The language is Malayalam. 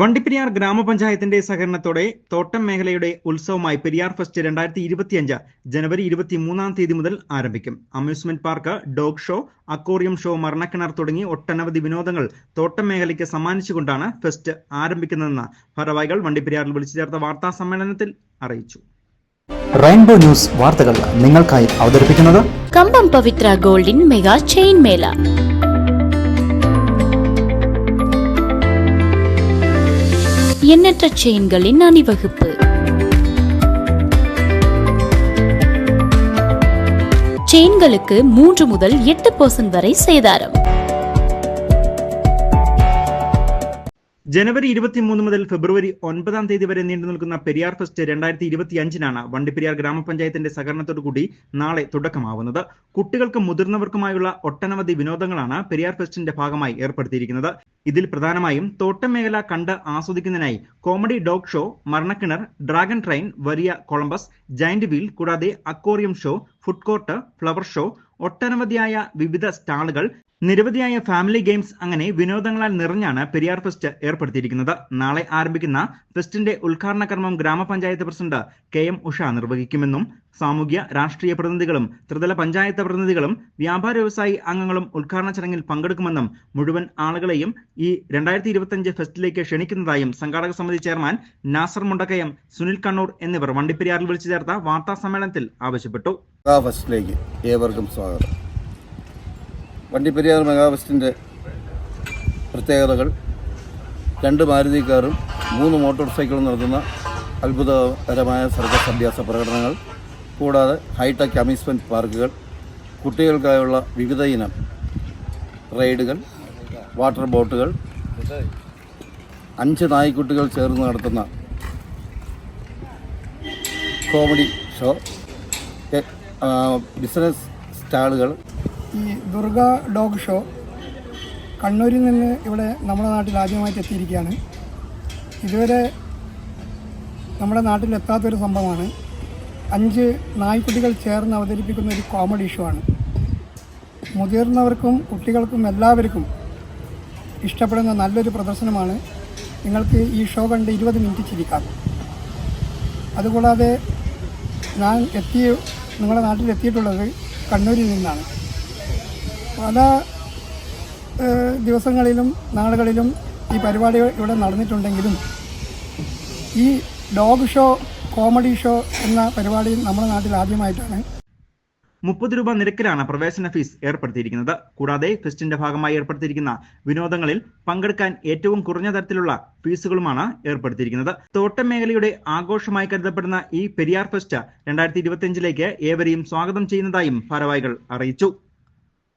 വണ്ടിപ്പെരിയാർ ഗ്രാമപഞ്ചായത്തിന്റെ സഹകരണത്തോടെ തോട്ടം മേഖലയുടെ ഉത്സവമായി പെരിയാർ ഫെസ്റ്റ് രണ്ടായിരത്തി ഇരുപത്തിയഞ്ച് ജനുവരി ഇരുപത്തിമൂന്നാം തീയതി മുതൽ ആരംഭിക്കും. Amusement park dog show aquarium show മരണക്കിണർ തുടങ്ങി ഒട്ടനവധി വിനോദങ്ങൾ തോട്ടം മേഖലയ്ക്ക് സമ്മാനിച്ചുകൊണ്ടാണ് ഫെസ്റ്റ് ആരംഭിക്കുന്നതെന്ന് ഭാരവാഹികൾ വണ്ടിപ്പെരിയാറിൽ വിളിച്ചു ചേർത്ത വാർത്താ സമ്മേളനത്തിൽ അറിയിച്ചു. റെയിൻബോ ന്യൂസ് വാർത്തകൾ നിങ്ങൾക്കായി അവതരിപ്പിക്കുന്നത് കമ്പം പവിത്ര ഗോൾഡിൻ മെഗാ ചെയിൻ മേള. எண்ணற்ற செயின்களின் அணிவகுப்பு. செயின்களுக்கு மூன்று முதல் எட்டு பர்சன்ட் வரை சேதாரம். ജനുവരി ഇരുപത്തിമൂന്ന് മുതൽ ഫെബ്രുവരി ഒൻപതാം തീയതി വരെ നീണ്ടു നിൽക്കുന്ന പെരിയാർ ഫെസ്റ്റ് രണ്ടായിരത്തി ഇരുപത്തി അഞ്ചിനാണ് വണ്ടിപ്പെരിയാർ ഗ്രാമപഞ്ചായത്തിന്റെ സഹകരണത്തോടു കൂടി നാളെ തുടക്കമാവുന്നത്. കുട്ടികൾക്കും മുതിർന്നവർക്കുമായുള്ള ഒട്ടനവധി വിനോദങ്ങളാണ് പെരിയാർ ഫെസ്റ്റിന്റെ ഭാഗമായി ഏർപ്പെടുത്തിയിരിക്കുന്നത്. ഇതിൽ പ്രധാനമായും തോട്ടം മേഖല കണ്ട് ആസ്വദിക്കുന്നതിനായി കോമഡി ഡോഗ് ഷോ മരണക്കിണർ ഡ്രാഗൺ ട്രെയിൻ വലിയ കൊളംബസ് ജയന്റ് വീൽ കൂടാതെ aquarium show food court flower show ഒട്ടനവധിയായ വിവിധ സ്റ്റാളുകൾ നിരവധിയായ ഫാമിലി ഗെയിംസ് അങ്ങനെ വിനോദങ്ങളാൽ നിറഞ്ഞാണ് പെരിയാർ ഫെസ്റ്റ് ഏർപ്പെടുത്തിയിരിക്കുന്നത്. നാളെ ആരംഭിക്കുന്ന ഫെസ്റ്റിന്റെ ഉദ്ഘാടന കർമ്മം ഗ്രാമപഞ്ചായത്ത് പ്രസിഡന്റ് കെ എം ഉഷ നിർവഹിക്കുമെന്നും സാമൂഹ്യ രാഷ്ട്രീയ പ്രതിനിധികളും ത്രിതല പഞ്ചായത്ത് പ്രതിനിധികളും വ്യാപാര വ്യവസായി അംഗങ്ങളും ഉദ്ഘാടന ചടങ്ങിൽ പങ്കെടുക്കുമെന്നും മുഴുവൻ ആളുകളെയും ഈ രണ്ടായിരത്തി ഇരുപത്തിയഞ്ച് ഫെസ്റ്റിലേക്ക് ക്ഷണിക്കുന്നതായും സംഘാടക സമിതി ചെയർമാൻ നാസർ മുണ്ടക്കയം സുനിൽ കണ്ണൂർ എന്നിവർ വണ്ടിപ്പെരിയാറിൽ വിളിച്ചു ചേർത്ത വാർത്താ സമ്മേളനത്തിൽ ആവശ്യപ്പെട്ടു. ഫെസ്റ്റിലേക്ക് ഏവർക്കും സ്വാഗതം. വണ്ടിപ്പെരിയാർ മെഗാ ഫെസ്റ്റിന്റെ പ്രത്യേകതകൾ. രണ്ട് മാരുതി കാറും മൂന്ന് മോട്ടോർ സൈക്കിളും നടത്തുന്ന അത്ഭുതകരമായ സർക്കസ് അഭ്യാസ പ്രകടനങ്ങൾ. കൂടാതെ ഹൈടെക് അമ്യൂസ്മെന്റ് പാർക്കുകൾ കുട്ടികൾക്കായുള്ള വിവിധ ഇനം റൈഡുകൾ വാട്ടർ ബോട്ടുകൾ അഞ്ച് നായ്ക്കുട്ടികൾ ചേർന്ന് നടത്തുന്ന കോമഡി ഷോ ബിസിനസ് സ്റ്റാളുകൾ ഈ ദുർഗ ഡോഗ് ഷോ കണ്ണൂരിൽ നിന്ന് ഇവിടെ നമ്മുടെ നാട്ടിൽ ആദ്യമായിട്ട് എത്തിയിരിക്കുകയാണ്. ഇതുവരെ നമ്മുടെ നാട്ടിൽ എത്താത്തൊരു സംഭവമാണ്. അഞ്ച് നായ്ക്കുട്ടികൾ ചേർന്ന് അവതരിപ്പിക്കുന്ന ഒരു കോമഡി ഷോ ആണ്. മുതിർന്നവർക്കും കുട്ടികൾക്കും എല്ലാവർക്കും ഇഷ്ടപ്പെടുന്ന നല്ലൊരു പ്രദർശനമാണ്. നിങ്ങൾക്ക് ഈ ഷോ കണ്ട് ഇരുപത് മിനിറ്റ് ചിരിക്കാം. അതുകൂടാതെ ഞാൻ എത്തി നിങ്ങളുടെ നാട്ടിൽ എത്തിയിട്ടുള്ളത് കണ്ണൂരിൽ നിന്നാണ്. പല ദിവസങ്ങളിലും നാളുകളിലും ഈ പരിപാടികൾ ഇവിടെ നടന്നിട്ടുണ്ടെങ്കിലും ഈ ഡോഗ് ഷോ കോമഡി ഷോ എന്ന പരിപാടി നമ്മുടെ നാട്ടിൽ ആദ്യമായിട്ടാണ്. മുപ്പത് രൂപ നിരക്കിലാണ് പ്രവേശന ഫീസ് ഏർപ്പെടുത്തിയിരിക്കുന്നത്. കൂടാതെ ഫെസ്റ്റിന്റെ ഭാഗമായി ഏർപ്പെടുത്തിയിരിക്കുന്ന വിനോദങ്ങളിൽ പങ്കെടുക്കാൻ ഏറ്റവും കുറഞ്ഞ തരത്തിലുള്ള ഫീസുകളുമാണ് ഏർപ്പെടുത്തിയിരിക്കുന്നത്. തോട്ടം മേഖലയുടെ ആഘോഷമായി കരുതപ്പെടുന്ന ഈ പെരിയാർ ഫെസ്റ്റ് രണ്ടായിരത്തി ഇരുപത്തിയഞ്ചിലേക്ക് ഏവരെയും സ്വാഗതം ചെയ്യുന്നതായും ഭാരവാഹികൾ അറിയിച്ചു.